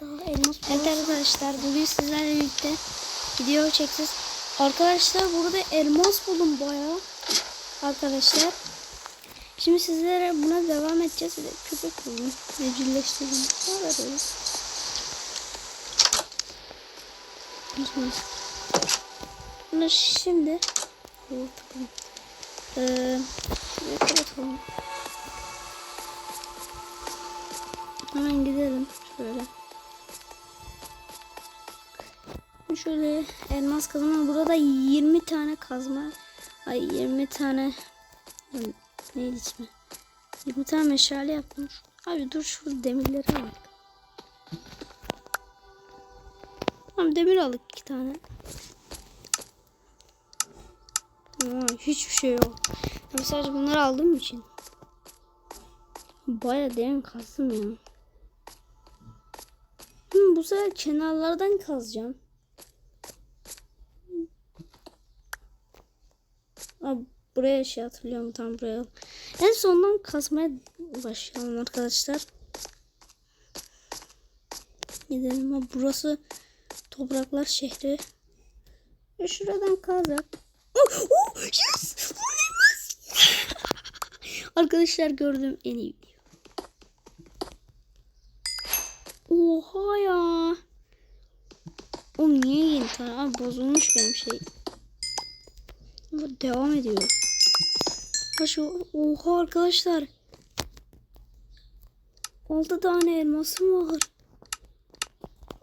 Daha elmas Evet arkadaşlar bugün sizlerle birlikte video çekeceğiz. Arkadaşlar burada elmas buldum bayağı. Arkadaşlar. Şimdi sizlere buna devam edeceğiz. Bir de köpek buldum. Evcilleştirdim. Var öyle? Bunu şimdi kapatalım. Ee, kapatalım. Hemen gidelim şöyle. Şöyle elmas kazma. Burada 20 tane kazma. Ay 20 tane neydi ismi? 20 tane meşale yapmış. Abi dur şu demirleri al. Tamam demir aldık iki tane. Aa, hiçbir şey yok. Ben sadece bunları aldığım için. Baya demir kazdım ya. Hmm, bu sefer kenarlardan kazacağım. Aa, buraya şey hatırlıyorum tam buraya. En sondan kazmaya başlayalım arkadaşlar. Gidelim ama burası topraklar şehri. Ve şuradan kazak. Oh, oh, yes! Arkadaşlar gördüğüm en iyi video. Oha ya. Oğlum niye yeni tane? Abi bozulmuş benim şey. Devam ediyor. Şu oha arkadaşlar. 6 tane elmasım var.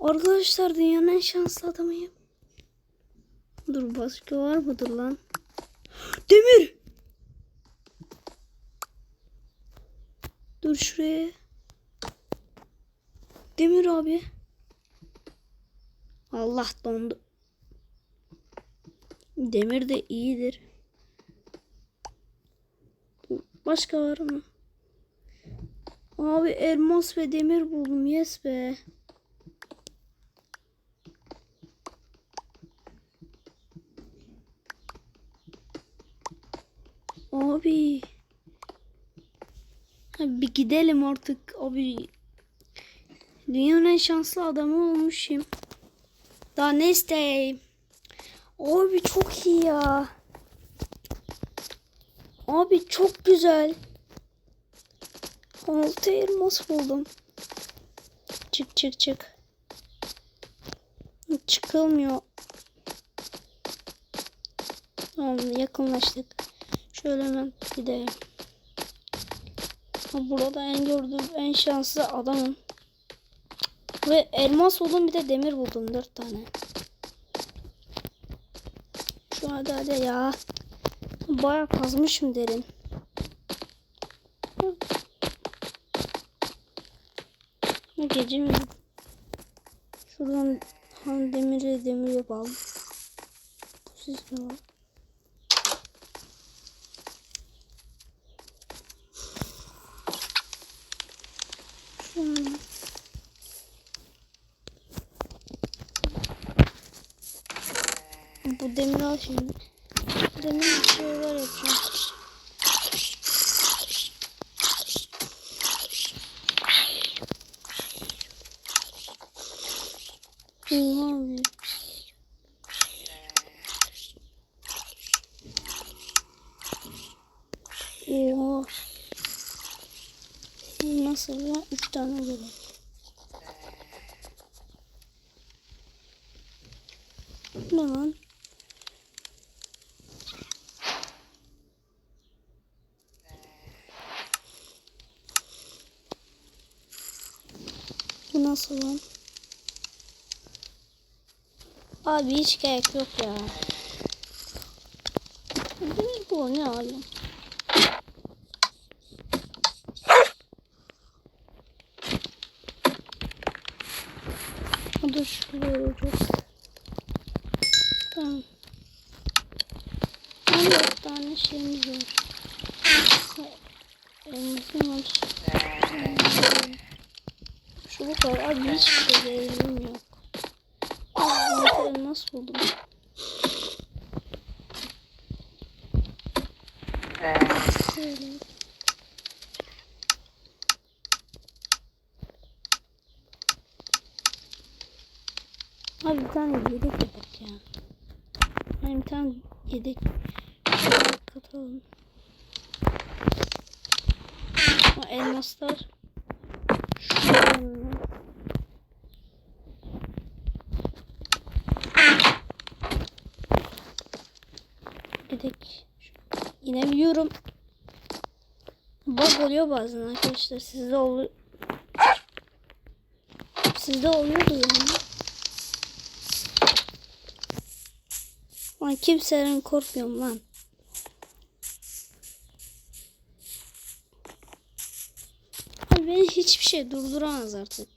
Arkadaşlar dünyanın en şanslı adamıyım. Dur başka var mıdır lan? Demir. Dur şuraya. Demir abi. Allah dondu. Demir de iyidir. Başka var mı? Abi elmas ve demir buldum. Yes be. Abi. Ha, bir gidelim artık abi. Dünyanın en şanslı adamı olmuşum. Daha ne isteyeyim? Abi çok iyi ya. Abi çok güzel. Altı elmas buldum. Çık çık çık. Çıkılmıyor. Tamam yakınlaştık. Şöyle hemen gidelim. Burada en gördüğüm en şanslı adamım. Ve elmas buldum bir de demir buldum. Dört tane. Hadi hadi ya. Baya kazmışım derin. Ne gece mi? Şuradan han demiri demir yapalım. Bu siz ne var? Şöyle. Bu demir al şimdi. Demir bir şeyler yapacağım. Oha. Nasıl ya? Üç tane böyle. Ne lan? Bu nasıl lan? Abi hiç gerek yok ya. Bu ne oğlum? Dur şuraya vuracağız. Tamam. 14 tane şeyimiz var. Elmasım var. Şu bu kadar. Abi hiçbir şey değilim yok. Aa, elmas buldum. Şöyle. Abi bir tane yedek yedek ya. Hani bir tane yedek. Katalım. O elmaslar. Şuradan. Yedek. İnebiliyorum. Bug oluyor bazen arkadaşlar. Sizde oluyor. Sizde oluyordu yani. Lan kimseden korkmuyorum lan. Abi beni hiçbir şey durduramaz artık.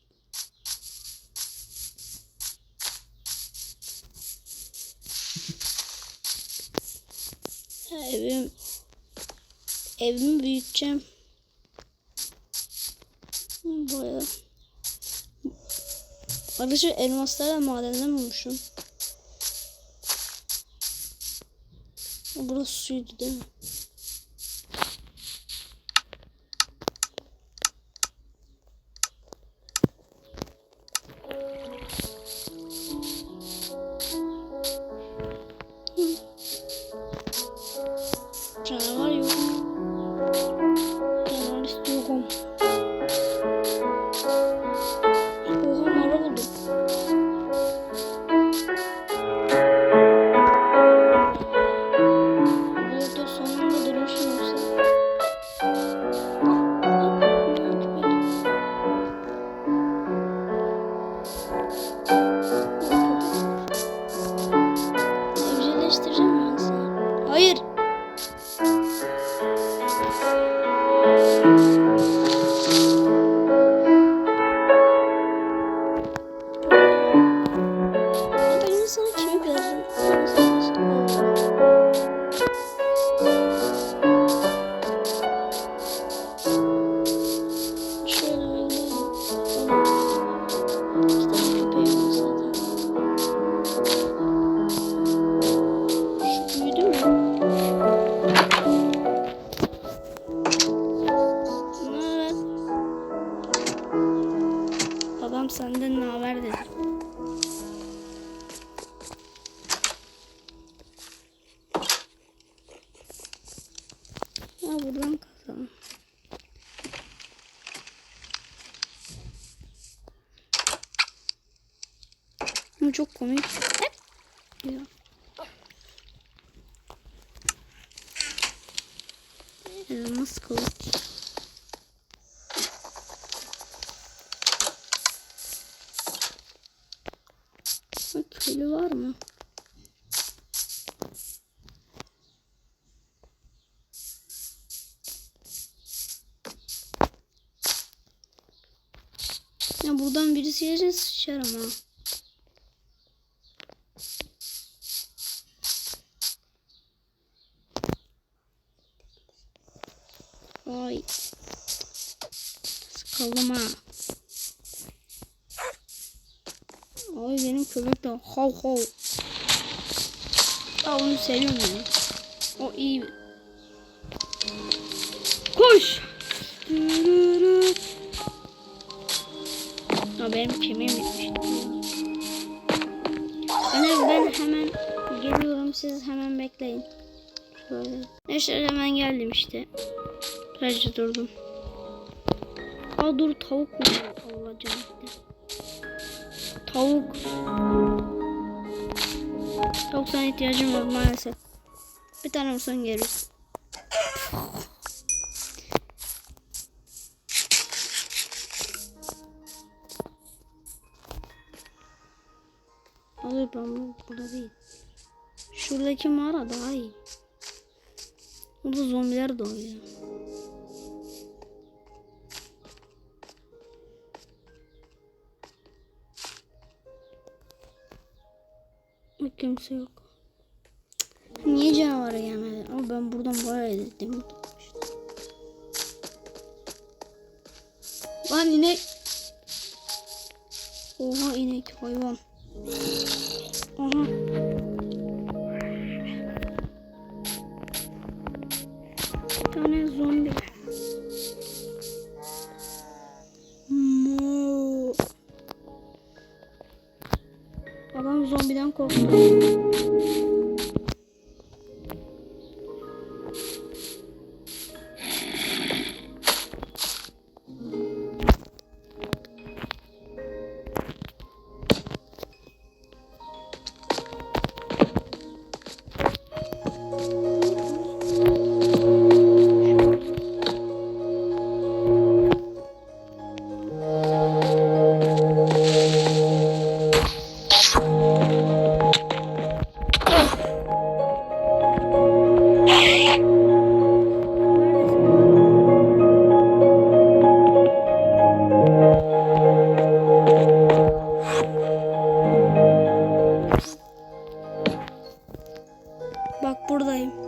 Ha, evim evimi büyüteceğim. Baya. Arkadaşlar elmaslarla madenden bulmuşum. Burası suydu değil mi? Ya. Elmas kılıç. Köylü var mı? Ya buradan birisi gelirse sıçarım ha. Ay. Sıkıldım ha. Ay benim köpek de hav hav. Ya onu seviyorum ya. O iyi. Koş. Ya benim kemiğim bitmişti. Ben, ben hemen geliyorum siz hemen bekleyin. Şöyle. Hemen geldim işte. Sadece durdum. Aa dur tavuk mu? Allah canım. Tavuk. Tavuk sana ihtiyacım var maalesef. Bir tane olsan geliriz. Hayır ben bu burada değil. Şuradaki mağara daha iyi. Burada zombiler doğuyor. Kimse yok. Niye canavara gelmedi? Ama ben buradan bayağı edildim. Lan inek. Oha inek hayvan. 过。time.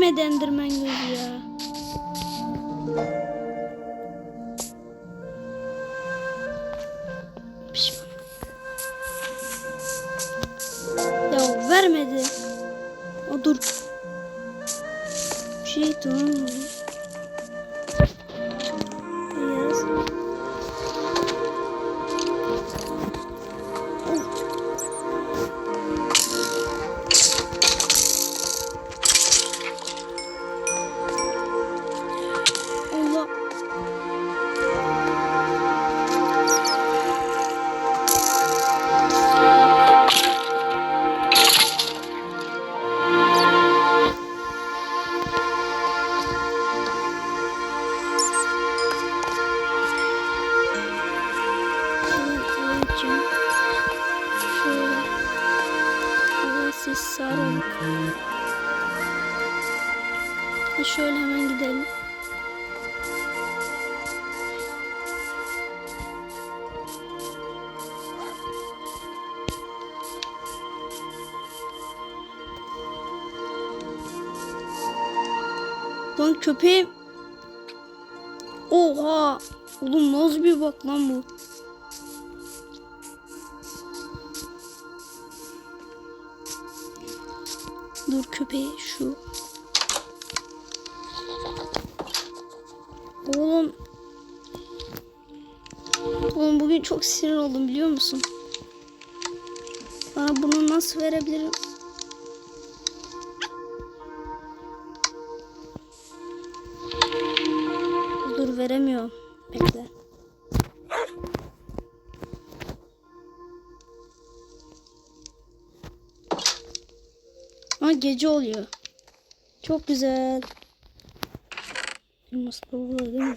Gözü Lan köpeğim. Oha. Oğlum nasıl bir bak lan bu. Dur köpeği şu. Oğlum. Oğlum bugün çok sinir oldum biliyor musun? Bana bunu nasıl verebilirim? Veremiyorum. Bekle. Ama gece oluyor. Çok güzel. Elmas burada değil mi?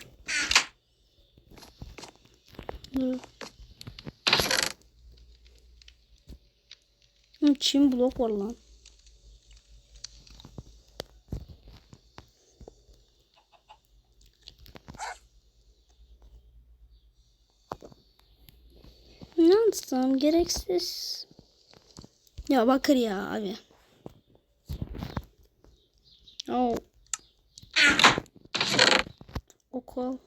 Dur. Çin blok var lan. Ne gereksiz. Ya bakır ya abi. Oh. Okul.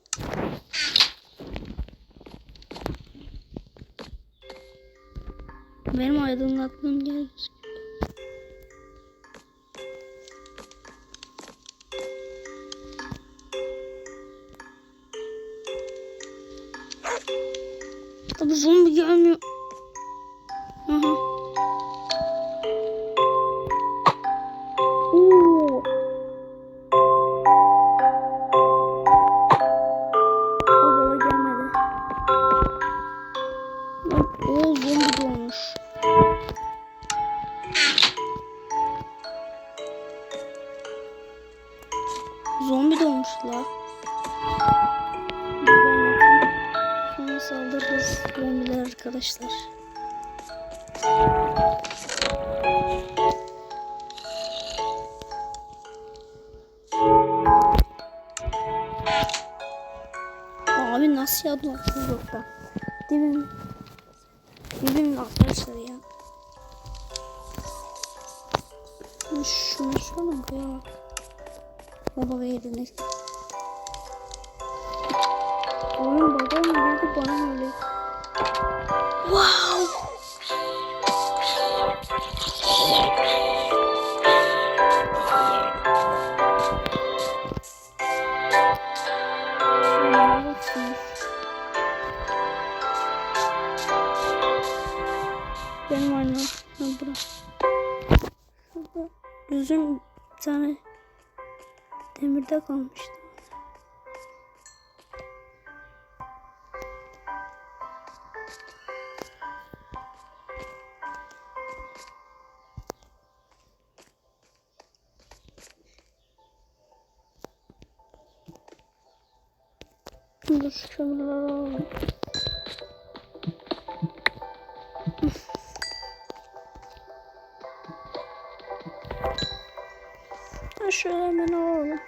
Benim aydınlattığım yer Tabi zombi gelmiyor. Abi nasıl yaptınız yok bak. Dibim. Dibim arkadaşlar ya. Şunu şunu buraya bak. Baba verdiniz. Oğlum babam girdi bana öyle. Wow. Şuna bakın. Gözüm bir tane demirde kalmıştı. Dur şu kömürleri. Şöyle hemen alalım.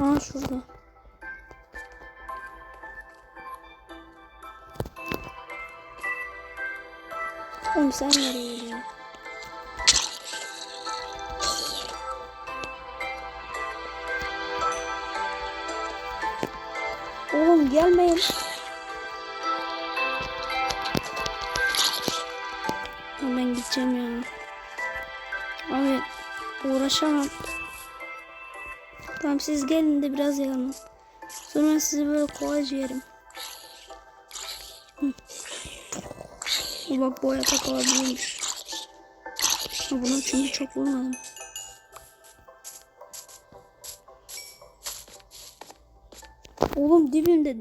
Aa şurada. Oğlum sen nereye gidiyorsun? Oğlum gelmeyin. Abi uğraşamam. Tamam siz gelin de biraz yanın. Sonra sizi böyle kolayca yerim. Hı. Bak bu yatak olabilirmiş. Ha, Buna çünkü çok vurmadım. Oğlum dibimde.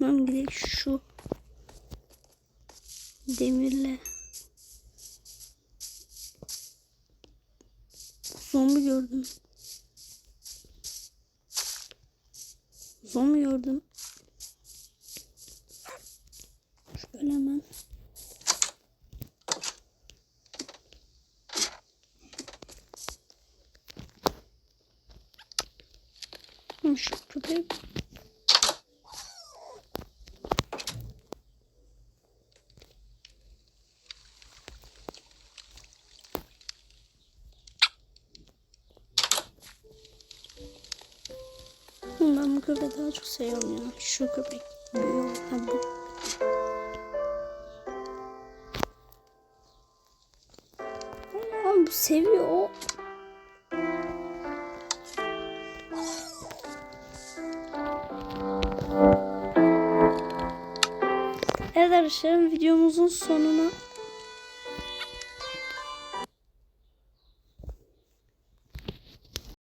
Lan gidelim şu demirle. Zombi gördüm. Zombi gördüm. Şöyle hemen. Hı, Şu köpeği Hı, Ben bu köpeği daha çok seviyorum ya. Şu köpek. Ha, bu. Ama bu seviyor. Evet arkadaşlar videomuzun sonuna